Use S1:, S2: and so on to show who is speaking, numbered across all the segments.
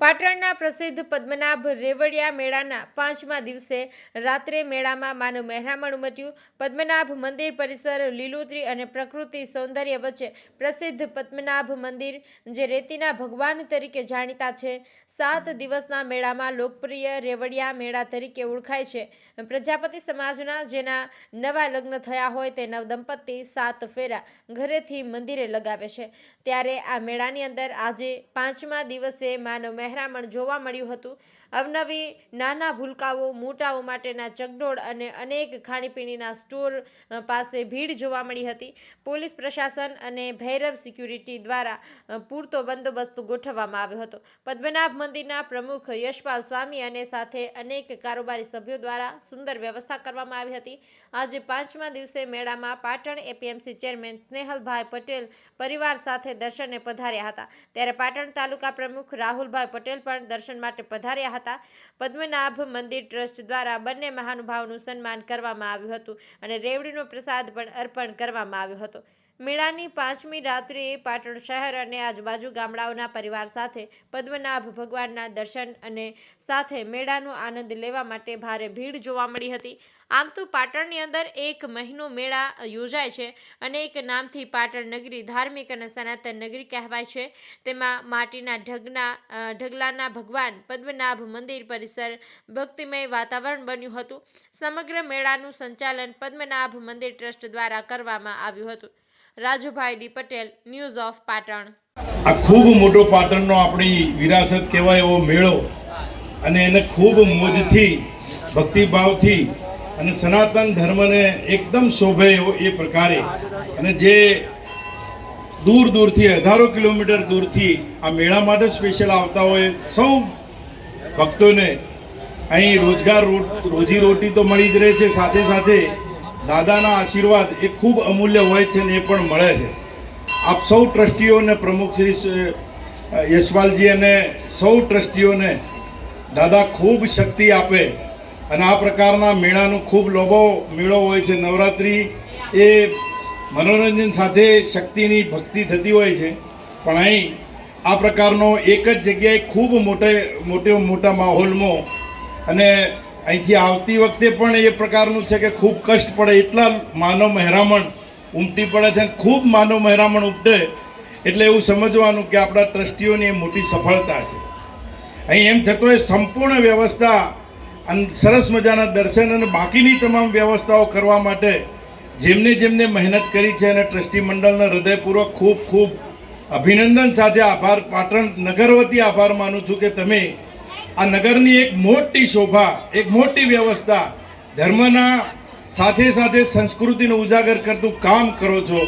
S1: પાટણના પ્રસિદ્ધ પદ્મનાભ રેવડિયા મેળાના પાંચમા દિવસે રાત્રે મેળામાં માનું મહેરામણ ઉમટ્યું. પદ્મનાભ મંદિર પરિસર લીલોતરી અને પ્રકૃતિ સૌંદર્ય વચ્ચે પ્રસિદ્ધ પદ્મનાભ મંદિર, જે રેતીના ભગવાન તરીકે જાણીતા છે. સાત દિવસના મેળામાં લોકપ્રિય રેવડિયા મેળા તરીકે ઓળખાય છે. પ્રજાપતિ સમાજના જેના નવા લગ્ન થયા હોય તે નવદંપતિ સાત ફેરા ઘરેથી મંદિરે લગાવે છે. ત્યારે આ મેળાની અંદર આજે પાંચમા દિવસે માનવ મહેરામણ જોવા મળ્યું હતું. અવનવી નાના ભૂલકાઓ મોટાઓ માટેના ચગડોળ અને અનેક ખાણીપીણીના સ્ટોર પાસે ભીડ જોવા મળી હતી. પોલીસ પ્રશાસન અને ભૈરવ સિક્યુરિટી દ્વારા પૂરતો બંદોબસ્ત ગોઠવવામાં આવ્યો હતો. પદ્મનાભ મંદિરના પ્રમુખ યશપાલ સ્વામી અને સાથે અનેક કારોબારી સભ્યો દ્વારા સુંદર વ્યવસ્થા કરવામાં આવી હતી. આજે પાંચમા દિવસે મેળામાં પાટણ એપીએમસી ચેરમેન સ્નેહલભાઈ પટેલ પરિવાર સાથે દર્શને પધાર્યા હતા. ત્યારે પાટણ તાલુકા પ્રમુખ રાહુલભાઈ પટેલ પણ દર્શન માટે પધાર્યા હતા. પદ્મનાભ મંદિર ટ્રસ્ટ દ્વારા બંને મહાનુભાવનું સન્માન કરવામાં આવ્યું હતું અને રેવડીનો પ્રસાદ પણ અર્પણ કરવામાં આવ્યો હતો. મેળાની પાંચમી રાત્રિએ પાટણ શહેર અને આજુબાજુ ગામડાઓના પરિવાર સાથે પદ્મનાભ ભગવાનના દર્શન અને સાથે મેળાનો આનંદ લેવા માટે ભારે ભીડ જોવા મળી હતી. આમ તો પાટણની અંદર એક મહિનો મેળા યોજાય છે અને એક નામથી પાટણ નગરી ધાર્મિક અને સનાતન નગરી કહેવાય છે. તેમાં માટીના ઢગના ઢગલાના ભગવાન પદ્મનાભ મંદિર પરિસર ભક્તિમય વાતાવરણ બન્યું હતું. સમગ્ર મેળાનું સંચાલન પદ્મનાભ મંદિર ટ્રસ્ટ દ્વારા કરવામાં આવ્યું હતું. Rajubhai Patel, news of Patan.
S2: આ ખૂબ મોટો પાટણનો આપણી વિરાસત કહેવાય એવો મેળો અને એને ખૂબ મોજથી, ભક્તિભાવથી અને સનાતન ધર્મને એકદમ શોભે એ પ્રકારે અને જે દૂર દૂરથી, હજારો કિલોમીટર દૂરથી આ મેળા માટે સ્પેશિયલ આવતા હોય સૌ ભક્તોને. અહીં રોજગાર રોજી રોટી તો મળી જ રહે છે સાથે સાથે દાદાના આશીર્વાદ એ ખૂબ અમૂલ્ય હોય છે ને એ પણ મળે છે. આપ સૌ ટ્રસ્ટીઓને પ્રમુખ શ્રી યશપાલજી અને સૌ ટ્રસ્ટીઓને દાદા ખૂબ શક્તિ આપે અને આ પ્રકારના મેળાનો ખૂબ લોભો મેળો હોય છે. નવરાત્રિ એ મનોરંજન સાથે શક્તિની ભક્તિ થતી હોય છે. પણ અહીં આ પ્રકારનો એક જ જગ્યાએ ખૂબ મોટે મોટે, મોટા માહોલમાં અને અહીંથી આવતી વખતે પણ એ પ્રકારનું છે કે ખૂબ કષ્ટ પડે એટલા માનવ મહેરામણ ઉમટી પડે છે ખૂબ માનવ મહેરામણ ઉપડે એટલે એવું સમજવાનું કે આપણા ટ્રસ્ટીઓની એ મોટી સફળતા છે. અહીં એમ છતાંય સંપૂર્ણ વ્યવસ્થા અને સરસ મજાના દર્શન અને બાકીની તમામ વ્યવસ્થાઓ કરવા માટે જેમને જેમને મહેનત કરી છે અને ટ્રસ્ટી મંડળને હૃદયપૂર્વક ખૂબ ખૂબ અભિનંદન સાથે આભાર. પાટણ નગર વતી આભાર માનું છું કે તમે આ નગરની એક મોટી શોભા, એક મોટી વ્યવસ્થા. ધર્મના સાથે સાથે સંસ્કૃતિને ઉજાગર કરતું કામ કરો છો.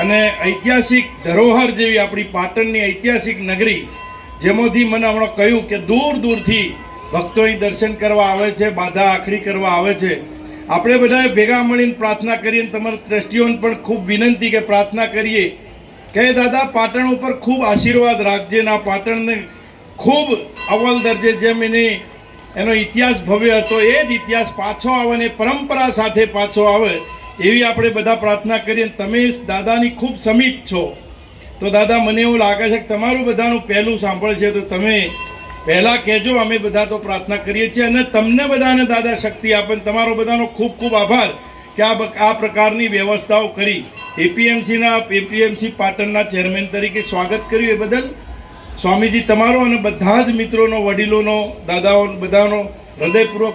S2: અને ઐતિહાસિક ધરોહર જેવી આપણી પાટણની ઐતિહાસિક નગરી, જેમાંથી મને હમણાં કહ્યું કે દૂર દૂરથી ભક્તો અહીં દર્શન કરવા આવે છે, બાધા આખડી કરવા આવે છે. આપણે બધાએ ભેગા મળીને પ્રાર્થના કરીએ તમારા ટ્રસ્ટીઓને પણ ખૂબ વિનંતી કે પ્રાર્થના કરીએ કે, દાદા, પાટણ ઉપર ખૂબ આશીર્વાદ રાખજે ને પાટણને ખૂબ અવ્વલ દરજે જેમ એની, એનો ઇતિહાસ ભવ્ય હતો, એ જ ઇતિહાસ પાછો આવે અને પરંપરા સાથે પાછો આવે, એવી આપણે બધા પ્રાર્થના કરીએ તમે દાદાની ખૂબ સમીપ છો. તો દાદા, મને એવું લાગે છે કે તમારું બધાનું પહેલું સાંભળશે તો તમે પહેલાં કહેજો, અમે બધા તો પ્રાર્થના કરીએ છીએ અને તમને બધાને દાદા શક્તિ આપે તમારો બધાનો ખૂબ ખૂબ આભાર કે આ આ પ્રકારની વ્યવસ્થાઓ કરી. એપીએમસીના, એપીએમસી પાટણના ચેરમેન તરીકે સ્વાગત કર્યું એ બદલ સ્વામીજી તમારો અને બધા જ મિત્રોનો વડીલોનો દાદાઓ બધાનો હૃદયપૂર્વક